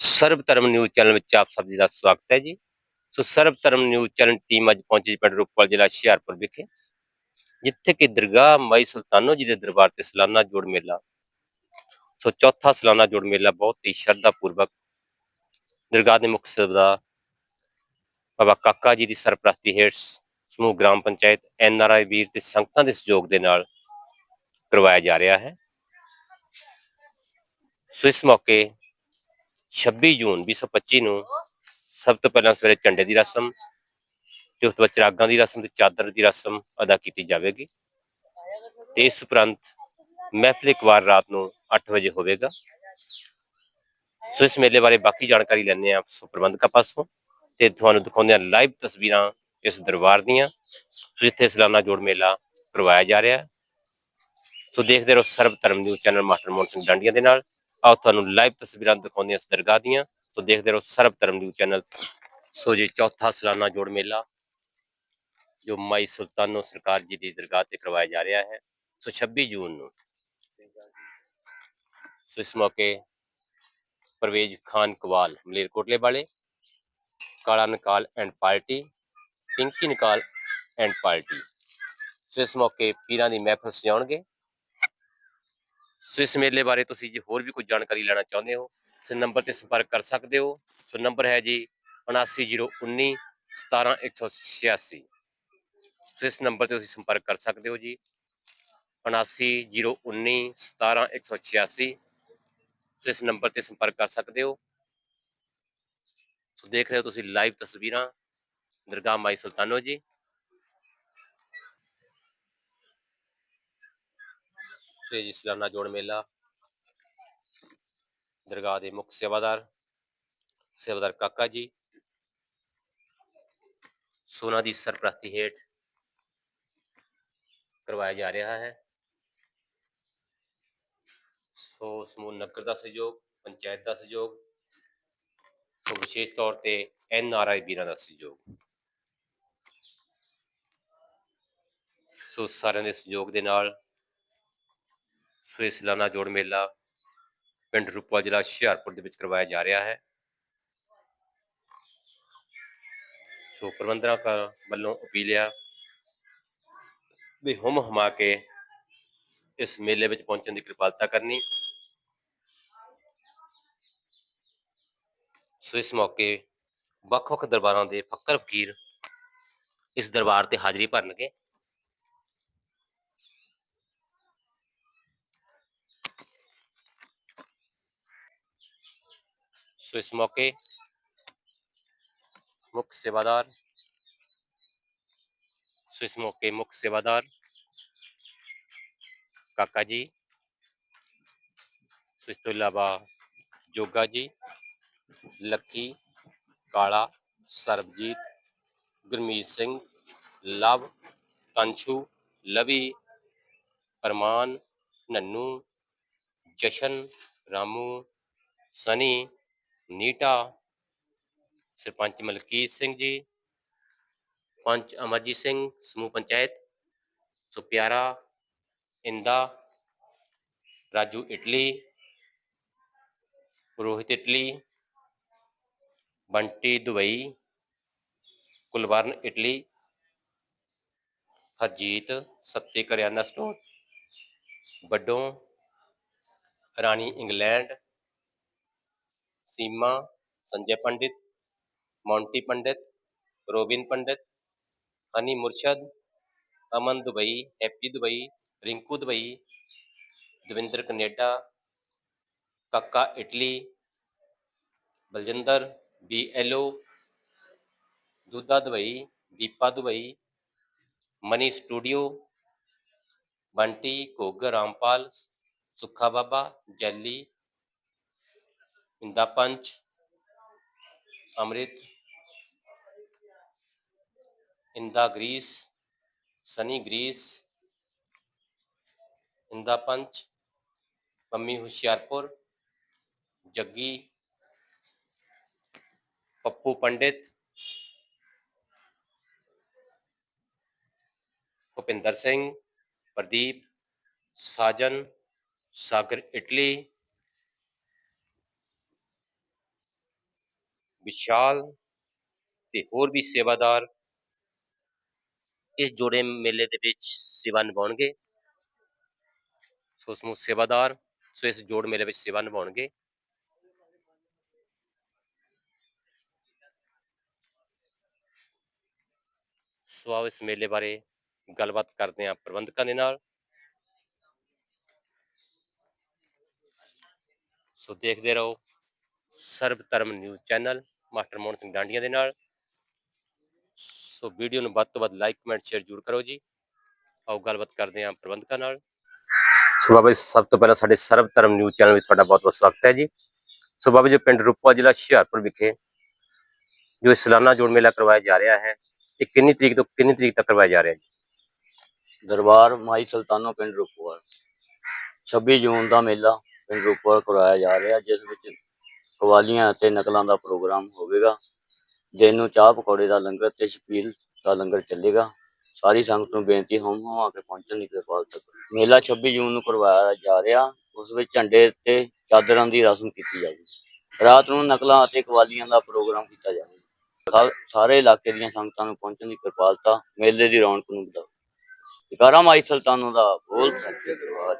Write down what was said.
ਸਰਬ Dharam news channel ਵਿੱਚ ਆਪ ਸਭ ਜੀ ਦਾ ਸਵਾਗਤ ਹੈ ਜੀ। ਸੋ ਸਰਬ ਧਰਮ ਨਿਊਜ਼ ਚੈਨਲ ਟੀਮ ਅੱਜ ਪਹੁੰਚੀ ਪਿੰਡ ਰੂਪਵਾਲ ਜ਼ਿਲ੍ਹਾ ਹੁਸ਼ਿਆਰਪੁਰ ਵਿਖੇ, ਜਿੱਥੇ ਕਿ ਦਰਗਾਹ ਮਾਈ ਸੁਲਤਾਨੋ ਜੀ ਦੇ ਦਰਬਾਰ ਤੇ ਸਾਲਾਨਾ ਜੋੜ ਮੇਲਾ। ਸੋ ਚੌਥਾ ਸਾਲਾਨਾ ਜੋੜ ਮੇਲਾ ਬਹੁਤ ਹੀ ਸ਼ਰਧਾ ਪੂਰਵਕ ਦਰਗਾਹ ਦੇ ਮੁੱਖ ਸਰਬਦਾ ਬਾਬਾ ਕਾਕਾ ਜੀ ਦੀ ਸਰਪ੍ਰਸਤੀ ਹੇਠ ਸਮੂਹ ਗ੍ਰਾਮ ਪੰਚਾਇਤ ਐਨ ਆਰ ਆਈ ਵੀਰ ਤੇ ਸੰਗਤਾਂ ਦੇ ਸਹਿਯੋਗ ਦੇ ਨਾਲ ਕਰਵਾਇਆ ਜਾ ਰਿਹਾ ਹੈ। ਸੋ ਇਸ ਮੌਕੇ 26 ਜੂਨ 2025 ਨੂੰ ਸਭ ਤੋਂ ਪਹਿਲਾਂ ਸਵੇਰੇ ਝੰਡੇ ਦੀ ਰਸਮ ਤੇ ਉਸ ਤੋਂ ਬਾਅਦ ਚਰਾਗਾਂ ਦੀ ਰਸਮ ਤੇ ਚਾਦਰ ਦੀ ਰਸਮ ਅਦਾ ਕੀਤੀ ਜਾਵੇਗੀ। ਤੇ ਇਸ ਉਪਰੰਤ ਮਹਿਫਲ ਇੱਕ ਵਾਰ ਰਾਤ ਨੂੰ 8 ਵਜੇ ਹੋਵੇਗਾ। ਸੋ ਇਸ ਮੇਲੇ ਬਾਰੇ ਬਾਕੀ ਜਾਣਕਾਰੀ ਲੈਣੇ ਆ ਸੋ ਪ੍ਰਬੰਧਕਾਂ ਪਾਸੋਂ ਤੇ ਤੁਹਾਨੂੰ ਦਿਖਾਉਂਦੇ ਆ ਲਾਈਵ ਤਸਵੀਰਾਂ ਇਸ ਦਰਬਾਰ ਦੀਆਂ। ਸੋ ਜਿੱਥੇ ਸਲਾਨਾ ਜੋੜ ਮੇਲਾ ਕਰਵਾਇਆ ਜਾ ਰਿਹਾ ਸੋ ਦੇਖਦੇ ਰਹੋ Sarab Dharam news channel master Mohan Singh Dandian ਦੇ ਨਾਲ। ਆਓ ਤੁਹਾਨੂੰ ਲਾਈਵ ਤਸਵੀਰਾਂ ਦਿਖਾਉਂਦੇ ਹਾਂ ਇਸ ਦਰਗਾਹ ਦੀਆਂ ਸੋ ਦੇਖਦੇ ਰਹੋ ਸਰਬ ਧਰਮ ਨਿਊਜ਼ ਚੈਨਲ। ਸੋ ਜੀ, ਚੌਥਾ ਸਾਲਾਨਾ ਜੋੜ ਮੇਲਾ, ਜੋ ਮਾਈ ਸੁਲਤਾਨੋ ਸਰਕਾਰ ਜੀ ਦੀ ਦਰਗਾਹ ਤੇ ਕਰਵਾਇਆ ਜਾ ਰਿਹਾ ਹੈ। ਸੋ 26 ਜੂਨ ਨੂੰ ਸੋ ਇਸ ਮੌਕੇ ਪਰਵੇਜ ਖਾਨ ਕਵਾਲ ਮਲੇਰਕੋਟਲੇ ਵਾਲੇ, Kala Nakal and party, Pinky Nakal and party. So ਇਸ ਮੌਕੇ ਪੀਰਾਂ ਦੀ ਮਹਿਫਲ ਸਜਾਉਣਗੇ। ਸੋ ਇਸ ਮੇਲੇ ਬਾਰੇ ਤੁਸੀਂ ਜੇ ਹੋਰ ਵੀ ਕੋਈ ਜਾਣਕਾਰੀ ਲੈਣਾ ਚਾਹੁੰਦੇ ਹੋ, ਇਸ ਨੰਬਰ ਤੇ ਸੰਪਰਕ ਕਰ ਸਕਦੇ ਹੋ। ਸੋ ਨੰਬਰ ਹੈ ਜੀ 79019 17186 ਸੋ ਇਸ ਨੰਬਰ ਤੇ ਤੁਸੀਂ ਸੰਪਰਕ ਕਰ ਸਕਦੇ ਹੋ ਜੀ 79019 17186 ਸੋ ਇਸ ਨੰਬਰ ਤੇ ਸੰਪਰਕ ਕਰ ਸਕਦੇ ਹੋ। ਸੋ ਦੇਖ ਰਹੇ ਹੋ ਤੁਸੀਂ ਲਾਈਵ ਤਸਵੀਰਾਂ ਦਰਗਾਹ ਮਾਈ ਸੁਲਤਾਨੋ ਜੀ। ਜੀ ਸਾਲਾਨਾ ਜੋੜ ਮੇਲਾ। ਦਰਗਾਹ ਦੇ ਮੁੱਖ ਸੇਵਾਦਾਰ ਸੇਵਾਦਾਰ ਕਾਕਾ ਜੀ। ਸੋਨਾ ਦੀ ਸਰਪ੍ਰਸਤੀ ਹੇਠ ਕਰਵਾਇਆ ਜਾ ਰਿਹਾ ਹੈ। ਸੋ ਸਮੂਹ ਨਗਰ ਦਾ ਸਹਿਯੋਗ, ਪੰਚਾਇਤ ਦਾ ਸਹਿਯੋਗ, ਸੋ ਵਿਸ਼ੇਸ਼ ਤੌਰ ਤੇ ਐਨ ਆਰ ਆਈ ਵੀਰਾਂ ਦਾ ਸਹਿਯੋਗ। ਸੋ ਸਾਰਿਆਂ ਦੇ ਸਹਿਯੋਗ ਦੇ ਨਾਲ ਸੋ ਸਾਲਾਨਾ ਜੋੜ ਮੇਲਾ ਪਿੰਡ ਰੂਪਾ ਜ਼ਿਲ੍ਹਾ ਹੁਸ਼ਿਆਰਪੁਰ ਦੇ ਵਿੱਚ ਕਰਵਾਇਆ ਜਾ ਰਿਹਾ ਹੈ। ਸੋ ਪ੍ਰਬੰਧਕਾਂ ਵੱਲੋਂ ਅਪੀਲ ਆ ਵੀ ਹੁਮ ਹੁਮਾ ਕੇ ਇਸ ਮੇਲੇ ਵਿੱਚ ਪਹੁੰਚਣ ਦੀ ਕਿਰਪਾਲਤਾ ਕਰਨੀ। ਸੋ ਇਸ ਮੌਕੇ ਵੱਖ-ਵੱਖ ਦਰਬਾਰਾਂ ਦੇ ਫੱਕਰ ਫਕੀਰ ਇਸ ਦਰਬਾਰ ਤੇ ਹਾਜ਼ਰੀ ਭਰਨਗੇ। ਸੋ ਇਸ ਮੌਕੇ ਮੁੱਖ ਸੇਵਾਦਾਰ ਸੋ ਇਸ ਮੌਕੇ ਮੁੱਖ ਸੇਵਾਦਾਰ ਕਾਕਾ ਜੀ ਸੋ ਇਸ ਤੋਂ ਇਲਾਵਾ ਜੋਗਾ ਜੀ ਲੱਕੀ ਕਾਲਾ ਸਰਬਜੀਤ ਗੁਰਮੀਤ ਸਿੰਘ ਲਵ ਕੰਛੂ ਲਵੀ ਅਰਮਾਨ ਨੰਨੂ ਜਸ਼ਨ ਰਾਮੂ ਸਨੀ ਨੀਟਾ, ਸਰਪੰਚ ਮਲਕੀਤ ਸਿੰਘ ਜੀ, ਪੰਚ ਅਮਰਜੀਤ ਸਿੰਘ, ਸਮੂਹ panchayat so Pyara Inda, Raju Italy, Rohit Italy, Bunty Dubai, Kulvaran Italy, Harjit Satte ਕਰਿਆਨਾ store, ਵੱਡੋਂ, Rani England Seema Sanjay Pandit Monty Pandit Robin Pandit Honey Murshad Aman Dubai Happy Dubai Rinku Dubai Davinder Canada Kaka Italy Baljinder B yellow Dudha Dubai Deepa Dubai Mani studio Bunty Ghogar Rampal Sukha Baba Jelly Inda पंच Amrit Inda Greece Sunny Greece Inda पंच Pammi Hoshiarpur, Jaggi, Pappu Pandit, Bhupinder Singh, Pradeep, Sajan, Sagar Italy Vishal ਤੇ ਹੋਰ ਵੀ ਸੇਵਾਦਾਰ ਇਸ ਜੋੜੇ ਮੇਲੇ ਦੇ ਵਿੱਚ ਸੇਵਾ ਨਿਭਾਉਣਗੇ। ਸੋ ਸਮੂਹ ਸੇਵਾਦਾਰ, ਸੋ ਇਸ ਜੋੜ ਮੇਲੇ ਵਿੱਚ ਸੇਵਾ ਨਿਭਾਉਣਗੇ। ਸੋ ਆਓ ਇਸ ਮੇਲੇ ਬਾਰੇ ਗੱਲਬਾਤ ਕਰਦੇ ਹਾਂ ਪ੍ਰਬੰਧਕਾਂ ਦੇ ਨਾਲ। ਸੋ ਦੇਖਦੇ ਰਹੋ Sarab Dharam news channel. Master Mohan Singh Dandian ਦੇ ਨਾਲ। ਸੋ ਵੀਡੀਓ ਨੂੰ ਵੱਧ ਤੋਂ ਵੱਧ ਲਾਈਕ, ਕਮੈਂਟ, ਸ਼ੇਅਰ ਜ਼ਰੂਰ ਕਰੋ ਜੀ। ਆਓ ਗੱਲਬਾਤ ਕਰਦੇ ਹਾਂ ਪ੍ਰਬੰਧਕਾਂ ਨਾਲ। ਸੋ ਬਾਬਾ ਜੀ, ਸਭ ਤੋਂ ਪਹਿਲਾਂ ਸਾਡੇ ਸਰਬ ਧਰਮ ਨਿਊਜ਼ ਚੈਨਲ ਵਿੱਚ ਤੁਹਾਡਾ ਬਹੁਤ ਬਹੁਤ ਸਵਾਗਤ ਹੈ ਜੀ। ਸੋ ਬਾਬਾ ਜੀ, ਪਿੰਡ ਰੂਪਾ ਜ਼ਿਲ੍ਹਾ ਹੁਸ਼ਿਆਰਪੁਰ ਵਿਖੇ ਜੋ ਸਲਾਨਾ ਜੋੜ ਮੇਲਾ ਕਰਵਾਇਆ ਜਾ ਰਿਹਾ ਹੈ, ਇਹ ਕਿੰਨੀ ਤਰੀਕ ਤੋਂ ਕਿੰਨੀ ਤਰੀਕ ਤੱਕ ਕਰਵਾਇਆ ਜਾ ਰਿਹਾ ਜੀ? ਦਰਬਾਰ ਮਾਈ ਸੁਲਤਾਨੋ ਪਿੰਡ ਰੂਪੋਵਾਲ 26 ਜੂਨ ਦਾ ਮੇਲਾ ਪਿੰਡ ਰੂਪੋਵਾਲ ਕਰਵਾਇਆ ਜਾ ਰਿਹਾ, ਜਿਸ ਵਿੱਚ ਕਵਾਲੀਆਂ ਅਤੇ ਨਕਲਾਂ ਦਾ ਪ੍ਰੋਗਰਾਮ ਹੋਵੇਗਾ। ਦਿਨ ਨੂੰ ਚਾਹ ਪਕੌੜੇ ਦਾ ਲੰਗਰ ਤੇ ਛਪੀਲ ਦਾ ਲੰਗਰ ਚੱਲੇਗਾ। ਸਾਰੀ ਸੰਗਤ ਨੂੰ ਬੇਨਤੀ ਹੋਮ ਹੋਮ ਆ ਕੇ ਪਹੁੰਚਣ ਦੀ ਕਿਰਪਾਲਤਾ ਕਰੋ ਮੇਲਾ 26 ਜੂਨ ਨੂੰ ਕਰਵਾਇਆ ਜਾ ਰਿਹਾ। ਉਸ ਵਿੱਚ ਝੰਡੇ ਤੇ ਚਾਦਰਾਂ ਦੀ ਰਸਮ ਕੀਤੀ ਜਾਵੇਗੀ। ਰਾਤ ਨੂੰ ਨਕਲਾਂ ਅਤੇ ਕਵਾਲੀਆਂ ਦਾ ਪ੍ਰੋਗਰਾਮ ਕੀਤਾ ਜਾਵੇਗਾ। ਸਾਰੇ ਇਲਾਕੇ ਦੀਆਂ ਸੰਗਤਾਂ ਨੂੰ ਪਹੁੰਚਣ ਦੀ ਕਿਰਪਾਲਤਾ ਮੇਲੇ ਦੀ ਰੌਣਕ ਨੂੰ ਵਧਾਓ ਜਕਾਰਾ ਮਾਈ ਸੁਲਤਾਨੋ ਦਾ ਬੋਲ ਸੱਚੇ ਦਰਬਾਰ।